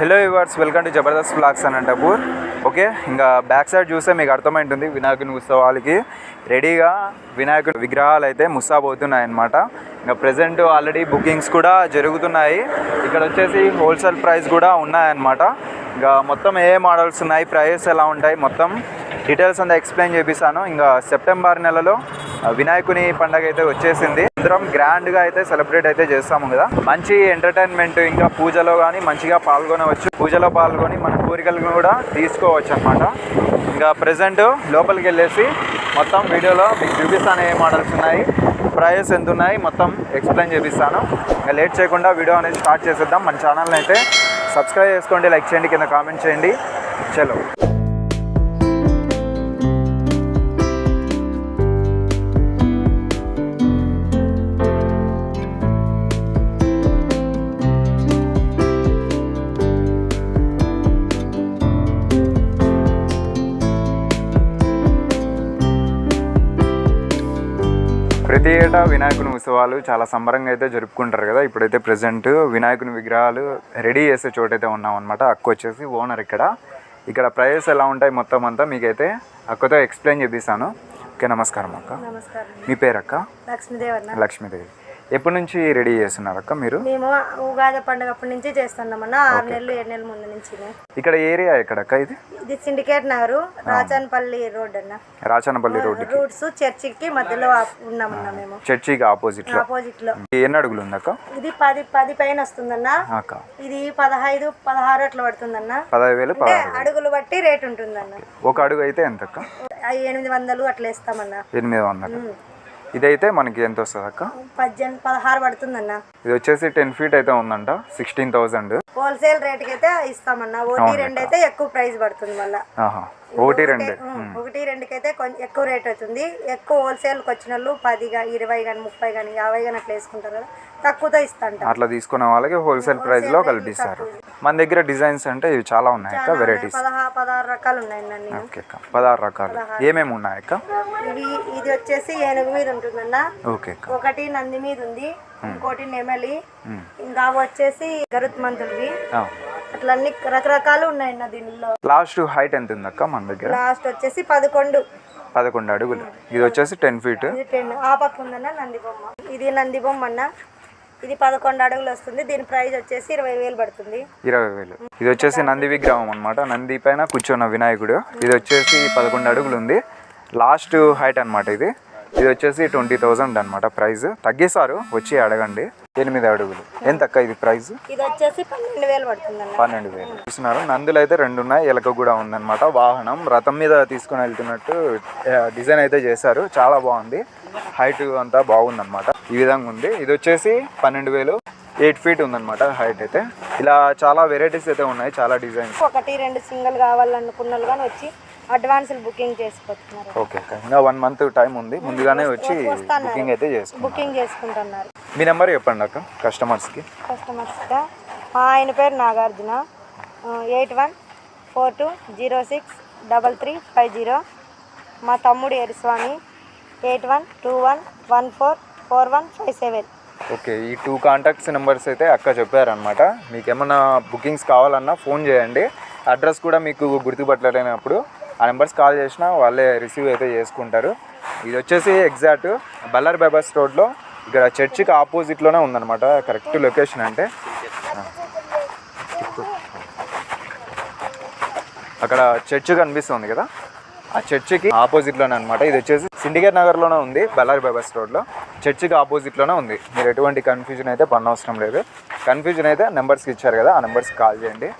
Hello viewers welcome to Jabardasth blogs Anantapur okay ఇంకా back side చూస్తే మీకు అర్థమైంటుంది వినాయకుని ఉత్సవాలకి. రెడీగా వినాయకుడి విగ్రహాలు అయితే ముస్సాబోతున్నాయి అనమాట ఇంకా ప్రజెంట్ ఆల్రెడీ బుకింగ్స్ కూడా జరుగుతున్నాయి. ఇక్కడ వచ్చేసి హోల్సేల్ ప్రైస్ కూడా ఉన్నాయన్నమాట. ఇంకా మొత్తం ఏ మోడల్స్ ఉన్నాయి ప్రైస్ ఎలా ఉంటాయి మొత్తం డీటెయిల్స్ అంతా ఎక్స్ప్లెయిన్ చేపిస్తాను. ఇంకా సెప్టెంబర్ నెలలో వినాయకుని పండగ అయితే వచ్చేసింది. అందరం గ్రాండ్గా అయితే సెలబ్రేట్ అయితే చేస్తాము కదా. మంచి ఎంటర్టైన్మెంట్ ఇంకా పూజలో కానీ మంచిగా పాల్గొనవచ్చు. పూజలో పాల్గొని మన కోరికలను కూడా తీసుకోవచ్చు అనమాట ఇంకా ప్రజెంట్ లోపలికి వెళ్ళేసి మొత్తం వీడియోలో మీకు చూపిస్తాను ఏ మోడల్స్ ఉన్నాయి ప్రైజెస్ ఎంత ఉన్నాయి మొత్తం ఎక్స్ప్లెయిన్ చేపిస్తాను. ఇంకా లేట్ చేయకుండా వీడియో అనేది స్టార్ట్ చేసేద్దాం. మన ఛానల్ని అయితే సబ్స్క్రైబ్ చేసుకోండి లైక్ చేయండి కింద కామెంట్ చేయండి. చలో. ప్రతి ఏటా వినాయకుని ఉత్సవాలు చాలా సంబరంగా అయితే జరుపుకుంటారు కదా. ఇప్పుడైతే ప్రజెంట్ వినాయకుని విగ్రహాలు రెడీ చేసే చోటైతే ఉన్నాం అనమాట అక్క వచ్చేసి ఓనర్ ఇక్కడ. ఇక్కడ ప్రైస్ ఎలా ఉంటాయి మొత్తం అంతా మీకైతే అక్కతో ఎక్స్ప్లెయిన్ చేపిస్తాను. ఓకే నమస్కారం అక్క. నమస్కారం. మీ పేరు అక్క లక్ష్మీదేవన్న లక్ష్మీదేవి. ఎప్పటి నుంచి రెడీ చేస్తున్నారు అక్క మీరు? మేము ఉగాది పండుగ అప్పటి నుంచి చేస్తున్నామన్న ఆరు నెలలు ఏడు నెలల ముందు నుంచి ఇక్కడ ఏరియా ఎక్కడ అక్క ఇది? ఇది సిండికేట్ నగరు రాచాన్పల్లి రోడ్ అన్న. రాచనపల్లి రోడ్డుకి. రూట్స్ చర్చికి మధ్యలో ఉన్నామన్న మేము. చర్చికి ఆపోజిట్లో. ఆపోజిట్లో ఎన్ని అడుగులు ఉంది అక్క ఇది పది పది పైన వస్తుందన్న. ఇది పదహైదు పదహారు అట్లా పడుతుందన్న. పదహారు వేలు. అడుగులు బట్టి రేట్ ఉంటుందన్న. ఒక అడుగు అయితే ఎంత ఎనిమిది వందలు అట్లా ఇస్తామన్న ఎనిమిది వందలు. ఇదైతే మనకి ఎంత వస్తుంది అక్క? పద్దెనిమిది పదహారు పడుతుందన్న. ఇది వచ్చేసి టెన్ ఫీట్ అయితే ఉందంట సిక్స్టీన్ థౌజండ్ హోల్సేల్ రేట్కి అయితే ఇస్తామన్న. ఒకటి రెండు అయితే ఎక్కువ ప్రైస్ పడుతుంది మళ్ళీ. ఒకటి రెండు. ఒకటి రెండుకైతే కొంచెం ఎక్కువ రేట్ అవుతుంది. ఎక్కువ హోల్సేల్కి వచ్చిన వాళ్ళు పది కానీ ఇరవై కానీ ముప్పై కానీ యాభై కానీ అట్లా వేసుకుంటారు కదా. తక్కువతో ఇస్తాంట అట్లా తీసుకున్న వాళ్ళకి హోల్సేల్ ప్రైస్లో కల్పిస్తారు. మన దగ్గర డిజైన్స్ అంటే ఇవి చాలా ఉన్నాయి. అక్క వెరైటీస్ పదహా పదహారు రకాలు ఉన్నాయి ఓకే అక్క పదహారు రకాలు. ఏమేమి ఉన్నాయి అక్క ఇవి ఇది వచ్చేసి ఏనుగు మీద ఉంటుందన్న. ఓకే ఒకటి నంది మీద ఉంది ఇంకోటి నెమలి. ఇంకా వచ్చేసి గరుత్మంతుడివి. అట్లా అన్ని రకరకాలు ఉన్నాయన్న దీనిలో. లాస్ట్ హైట్ ఎంత ఉంది అక్క మన దగ్గర? లాస్ట్ వచ్చేసి పదకొండు. పదకొండు అడుగులు. ఇది వచ్చేసి టెన్ ఫీట్ ఇది టెన్ ఆ పక్క ఉందన్న నంది బొమ్మ ఇది నంది బొమ్మ అన్న. ఇది పదకొండు అడుగులు వస్తుంది. దీని ప్రైస్ వచ్చేసి ఇరవై వేలు పడుతుంది. ఇరవై వేలు. ఇది వచ్చేసి నంది విగ్రహం అనమాట నంది పైన కూర్చున్న వినాయకుడు. ఇది వచ్చేసి పదకొండు అడుగులు ఉంది. లాస్ట్ హైట్ అన్నమాట ఇది. ఇది వచ్చేసి ట్వంటీ థౌజండ్ అనమాట ప్రైస్. తగ్గిస్తారు వచ్చి అడగండి. ఎనిమిది అడుగులు? ఎంత అక్క ఇది ప్రైస్? ఇది వచ్చేసి పన్నెండు వేలు పడుతుంది అన్న పన్నెండు వేలు. చూస్తున్నారు నందులు అయితే రెండు ఉన్నాయి ఎలక కూడా ఉందన్నమాట. వాహనం రథం మీద తీసుకుని వెళ్తున్నట్టు డిజైన్ అయితే చేశారు. చాలా బాగుంది. హైట్ అంతా బాగుందన్నమాట. ఈ విధంగా ఉంది. ఇది వచ్చేసి పన్నెండు వేలు. ఎయిట్ ఫీట్ ఉందన్నమాట హైట్ అయితే. ఇలా చాలా వెరైటీస్ అయితే ఉన్నాయి చాలా డిజైన్స్. ఒకటి రెండు సింగిల్ కావాలనుకున్న వచ్చి అడ్వాన్స్ బుకింగ్ చేసుకుంటున్నారు ఓకే ఇంకా వన్ మంత్ టైం ఉంది. ముందుగానే వచ్చి బుకింగ్ అయితే చేసుకుంటాం బుకింగ్ చేసుకుంటున్నారు. మీ నెంబర్ చెప్పండి అక్క కస్టమర్స్కి. కస్టమర్స్గా ఆయన పేరు Nagarjuna. Eight one four two zero six double three five zero. మా తమ్ముడు Eriswamy eight one two one one four four one five seven. Okay ఈ టూ కాంటాక్ట్స్ నెంబర్స్ అయితే అక్క చెప్పారనమాట మీకు ఏమన్నా బుకింగ్స్ కావాలన్నా ఫోన్ చేయండి. అడ్రస్ కూడా మీకు గుర్తుపట్టలేనప్పుడు ఆ నెంబర్స్ కాల్ చేసినా వాళ్ళే రిసీవ్ అయితే చేసుకుంటారు. ఇది వచ్చేసి ఎగ్జాక్ట్ బల్లార్ బైబస్ రోడ్లో ఇక్కడ చర్చికి ఆపోజిట్లోనే ఉందన్నమాట కరెక్ట్ లొకేషన్ అంటే. అక్కడ చర్చ్ కనిపిస్తుంది కదా ఆ చర్చికి ఆపోజిట్లోనే అనమాట ఇది వచ్చేసి సిండికేట్ నగర్లోనే ఉంది బళ్ళారి బైబస్ రోడ్లో. చర్చికి ఆపోజిట్లోనే ఉంది. మీరు ఎటువంటి కన్ఫ్యూజన్ అయితే పన్నవసరం లేదు. కన్ఫ్యూజన్ అయితే నెంబర్స్కి ఇచ్చారు కదా ఆ నెంబర్స్కి కాల్ చేయండి.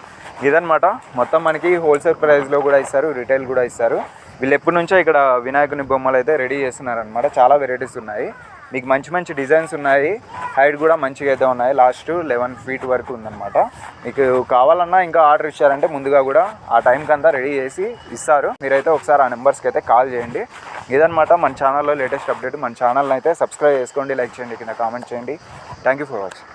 ఇదనమాట మొత్తం మనకి హోల్సేల్ ప్రైస్లో కూడా ఇస్తారు రిటైల్ కూడా ఇస్తారు. వీళ్ళు ఎప్పటి నుంచో ఇక్కడ వినాయకుని బొమ్మలు అయితే రెడీ చేస్తున్నారనమాట చాలా వెరైటీస్ ఉన్నాయి. మీకు మంచి మంచి డిజైన్స్ ఉన్నాయి. హైట్ కూడా మంచిగా అయితే ఉన్నాయి. లాస్ట్ లెవెన్ ఫీట్ వరకు ఉందన్నమాట. మీకు కావాలన్నా ఇంకా ఆర్డర్ ఇచ్చారంటే ముందుగా కూడా ఆ టైంకి అంతా రెడీ చేసి ఇస్తారు. మీరైతే ఒకసారి ఆ నెంబర్స్కి అయితే కాల్ చేయండి. ఇదనమాట మన ఛానల్లో లేటెస్ట్ అప్డేట్ మన ఛానల్ని అయితే సబ్స్క్రైబ్ చేసుకోండి లైక్ చేయండి కింద కామెంట్ చేయండి. Thank you for watching